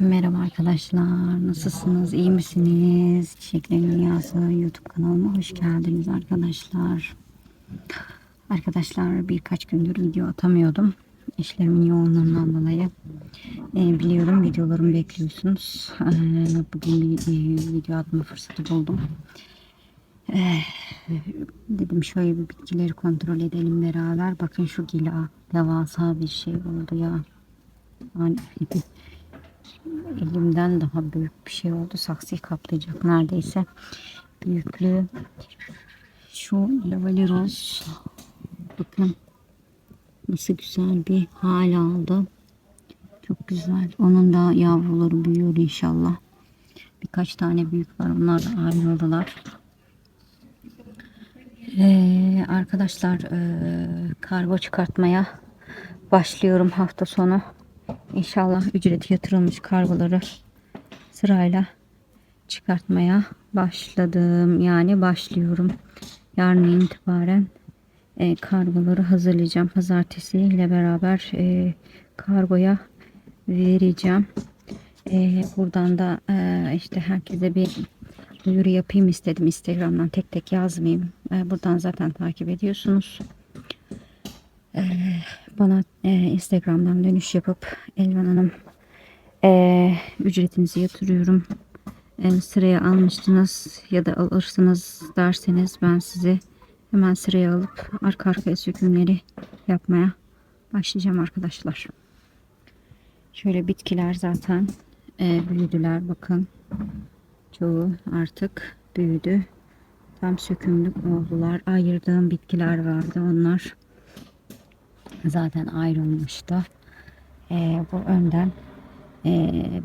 Merhaba arkadaşlar. Nasılsınız? İyi misiniz? Çiçeklerin Dünyası YouTube kanalıma hoş geldiniz arkadaşlar. Arkadaşlar birkaç gündür video atamıyordum. İşlerimin yoğunluğundan dolayı. Ee, biliyorum videolarımı bekliyorsunuz. Ee, bugün bir e, video atma fırsatı buldum. Ee, dedim şöyle bir bitkileri kontrol edelim beraber. Bakın şu gila devasa bir şey oldu ya. Yani elimden daha büyük bir şey oldu. Saksıyı kaplayacak neredeyse. Büyüklüğü şu lavaliros bakın nasıl güzel bir hal aldı. Çok güzel. Onun da yavruları büyüyor inşallah. Birkaç tane büyük var. Onlar da ayrıldılar. Ee, arkadaşlar ee, kargo çıkartmaya başlıyorum hafta sonu. İnşallah ücreti yatırılmış kargoları sırayla çıkartmaya başladım. Yani başlıyorum. Yarın itibaren e, kargoları hazırlayacağım. Pazartesi ile beraber e, kargoya vereceğim. E, buradan da e, işte herkese bir duyuru yapayım istedim. Instagram'dan tek tek yazmayayım. E, buradan zaten takip ediyorsunuz. E, bana e, Instagram'dan dönüş yapıp Elvan Hanım e, ücretinizi yatırıyorum. E, sıraya almıştınız ya da alırsınız derseniz ben sizi hemen sıraya alıp arka arkaya sökümleri yapmaya başlayacağım arkadaşlar. Şöyle bitkiler zaten e, büyüdüler bakın. Çoğu artık büyüdü. Tam sökümlük oldular. Ayırdığım bitkiler vardı. Onlar zaten ayrılmıştı. Ee, bu önden e,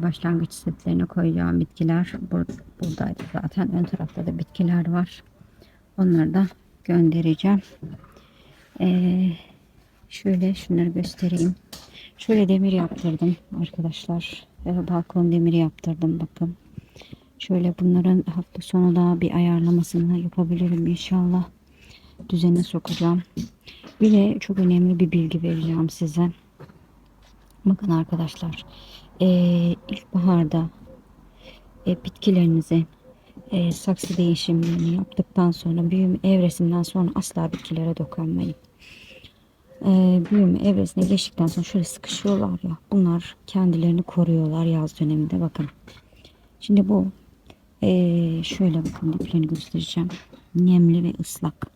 başlangıç setlerine koyacağım bitkiler bur buradaydı zaten. Ön tarafta da bitkiler var. Onları da göndereceğim. Ee, şöyle şunları göstereyim. Şöyle demir yaptırdım arkadaşlar. Ee, balkon demiri yaptırdım bakın. Şöyle bunların hafta sonu daha bir ayarlamasını yapabilirim inşallah. Düzene sokacağım. Bir çok önemli bir bilgi vereceğim size. Bakın arkadaşlar. E, ilkbaharda e, bitkilerinizi e, saksı değişimlerini yaptıktan sonra büyüme evresinden sonra asla bitkilere dokunmayın. E, büyüme evresine geçtikten sonra şöyle sıkışıyorlar ya. Bunlar kendilerini koruyorlar yaz döneminde bakın. Şimdi bu e, şöyle bakın diplerini göstereceğim. Nemli ve ıslak.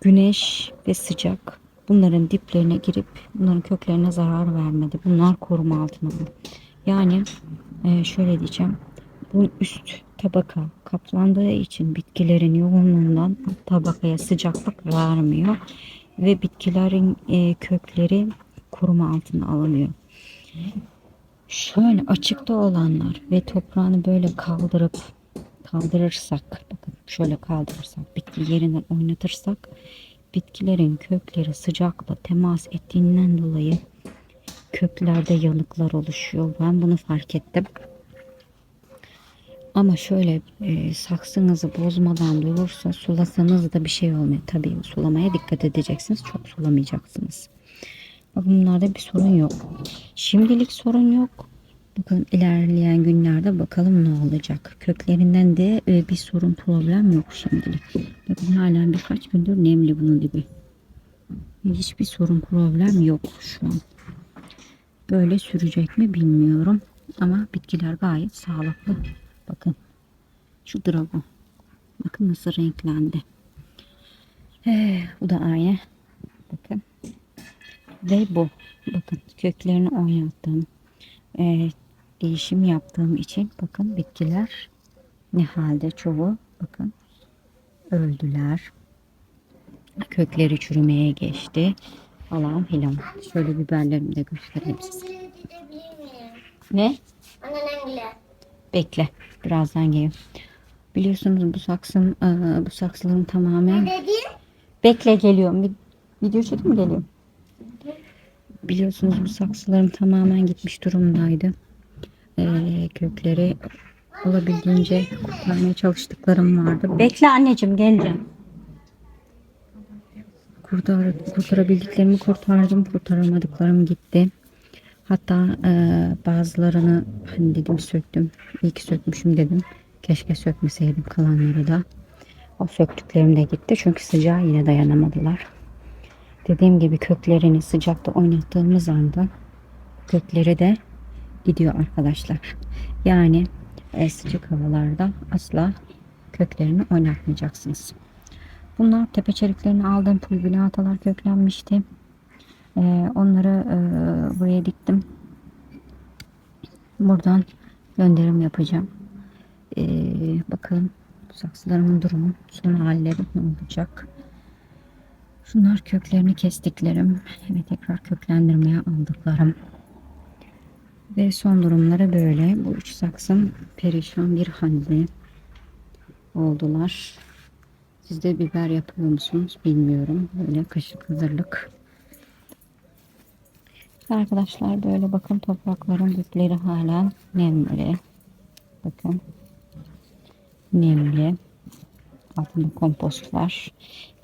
Güneş ve sıcak bunların diplerine girip bunların köklerine zarar vermedi. Bunlar koruma altına aldı. Yani e, şöyle diyeceğim. Bu üst tabaka kaplandığı için bitkilerin yoğunluğundan tabakaya sıcaklık vermiyor ve bitkilerin e, kökleri koruma altına alınıyor. Şöyle açıkta olanlar ve toprağını böyle kaldırıp kaldırırsak bakın şöyle kaldırırsak bitki yerinden oynatırsak bitkilerin kökleri sıcakla temas ettiğinden dolayı köklerde yanıklar oluşuyor. Ben bunu fark ettim. Ama şöyle e, saksınızı bozmadan durursa sulasanız da bir şey olmuyor. Tabii sulamaya dikkat edeceksiniz. Çok sulamayacaksınız. Bunlarda bir sorun yok. Şimdilik sorun yok. Bakalım ilerleyen günlerde bakalım ne olacak. Köklerinden de e, bir sorun problem yok şimdilik. Bakın hala birkaç gündür nemli bunun gibi. Hiçbir sorun problem yok şu an. Böyle sürecek mi bilmiyorum. Ama bitkiler gayet sağlıklı. Bakın. Şu dragon. Bakın nasıl renklendi. Ee, bu da aynı. Bakın. Ve bu. Bakın köklerini oynattım. Ee, değişim yaptığım için bakın bitkiler ne halde çoğu bakın öldüler. Kökleri çürümeye geçti. Falan filan. Şöyle biberlerimi de göstereyim size. Ne? Bekle. Birazdan geliyorum. Biliyorsunuz bu saksım bu saksıların tamamen Bekle geliyorum. Bir video çekip mi geliyorum? Biliyorsunuz bu saksılarım tamamen gitmiş durumdaydı. Kökleri olabildiğince kurtarmaya çalıştıklarım vardı. Bekle anneciğim geleceğim. Kurtar, kurtarabildiklerimi kurtardım. Kurtaramadıklarım gitti. Hatta e, bazılarını hani dedim söktüm. İyi ki sökmüşüm dedim. Keşke sökmeseydim kalanları da. O söktüklerim de gitti. Çünkü sıcağa yine dayanamadılar. Dediğim gibi köklerini sıcakta oynattığımız anda kökleri de gidiyor arkadaşlar. Yani e, sıcak havalarda asla köklerini oynatmayacaksınız. Bunlar tepeçeriklerini aldığım pulbülatalar köklenmişti. E, onları e, buraya diktim. Buradan gönderim yapacağım. E, bakalım saksılarımın durumu, son halleri ne olacak? Şunlar köklerini kestiklerim ve tekrar köklendirmeye aldıklarım. Ve son durumları böyle. Bu üç saksım perişan bir halde oldular. Siz de biber yapıyor musunuz bilmiyorum. Böyle kışlık hazırlık. Arkadaşlar böyle bakın toprakların dipleri hala nemli. Bakın. Nemli. Altında kompost var.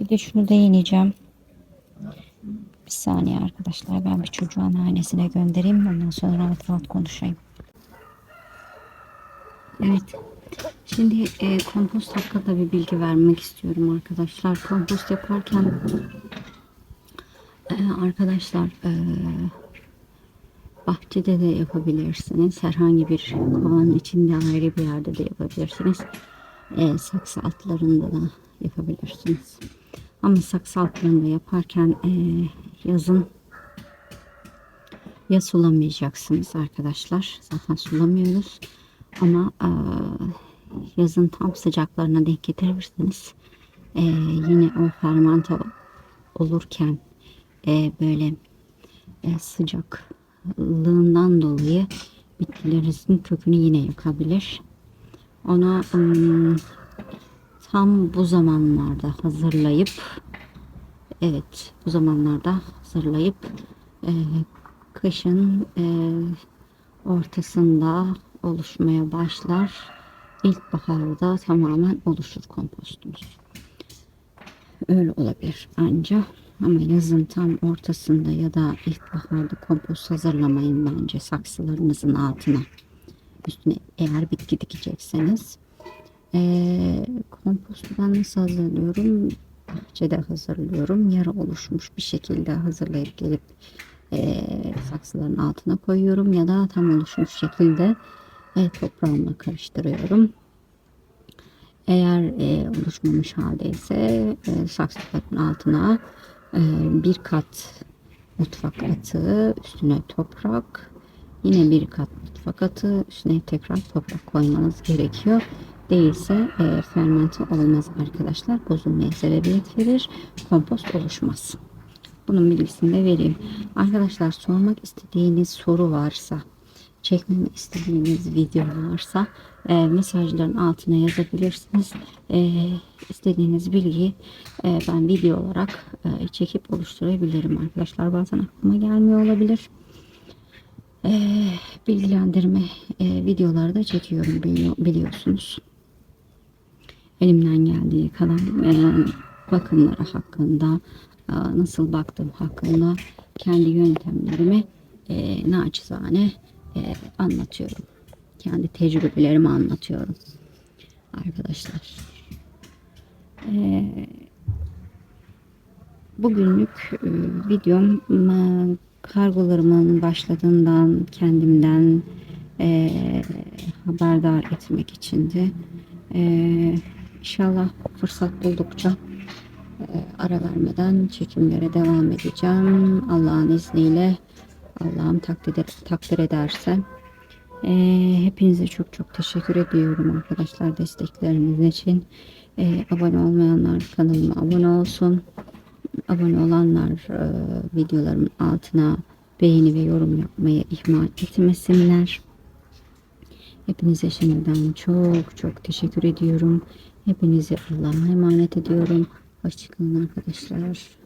Bir de şunu da yeneceğim. Bir saniye arkadaşlar ben bir çocuğun hanesine göndereyim. Ondan sonra rahat rahat konuşayım. Evet. Şimdi e, kompost hakkında bir bilgi vermek istiyorum arkadaşlar. Kompost yaparken e, arkadaşlar e, bahçede de yapabilirsiniz. Herhangi bir kovanın içinde ayrı bir yerde de yapabilirsiniz. E, saksı altlarında da yapabilirsiniz. Ama saksı altlarında yaparken e, yazın ya sulamayacaksınız arkadaşlar. Zaten sulamıyoruz. Ama e, yazın tam sıcaklarına denk getirirseniz e, yine o fermante olurken e, böyle e, sıcaklığından dolayı bitkilerinizin kökünü yine yakabilir. Ona ım, tam bu zamanlarda hazırlayıp evet bu zamanlarda hazırlayıp e, kışın e, ortasında oluşmaya başlar. İlkbaharda tamamen oluşur kompostumuz. Öyle olabilir ancak ama yazın tam ortasında ya da ilkbaharda kompost hazırlamayın bence saksılarınızın altına. Üstüne eğer bitki dikecekseniz. Ee, kompostu ben nasıl hazırlıyorum? Bahçede hazırlıyorum. Yarı oluşmuş bir şekilde hazırlayıp gelip e, saksıların altına koyuyorum ya da tam oluşmuş şekilde e, toprağımla karıştırıyorum. Eğer e, oluşmamış haldeyse e, saksıların altına e, bir kat mutfak atığı üstüne toprak yine bir kat mutfak atığı üstüne tekrar toprak koymanız gerekiyor. Değilse e, fermente olmaz arkadaşlar. Bozulmaya sebebiyet verir. Kompost oluşmaz. Bunun bilgisini de vereyim. Arkadaşlar sormak istediğiniz soru varsa çekmemi istediğiniz video varsa e, mesajların altına yazabilirsiniz. E, istediğiniz bilgiyi e, ben video olarak e, çekip oluşturabilirim arkadaşlar. Bazen aklıma gelmiyor olabilir. E, bilgilendirme e, videoları da çekiyorum biliyor, biliyorsunuz. Elimden geldiği kadar e, bakımları hakkında e, nasıl baktım hakkında kendi yöntemlerimi e, naçizane e, anlatıyorum. Kendi tecrübelerimi anlatıyorum. Arkadaşlar. E, bugünlük e, videom e, kargolarımın başladığından kendimden e, haberdar etmek içindi. E, inşallah fırsat buldukça e, ara vermeden çekimlere devam edeceğim. Allah'ın izniyle Allah'ım takdir, takdir ederse. Ee, hepinize çok çok teşekkür ediyorum arkadaşlar destekleriniz için. Ee, abone olmayanlar kanalıma abone olsun. Abone olanlar e, videolarımın altına beğeni ve yorum yapmayı ihmal etmesinler. Hepinize şimdiden çok çok teşekkür ediyorum. Hepinizi Allah'a emanet ediyorum. Hoşçakalın arkadaşlar.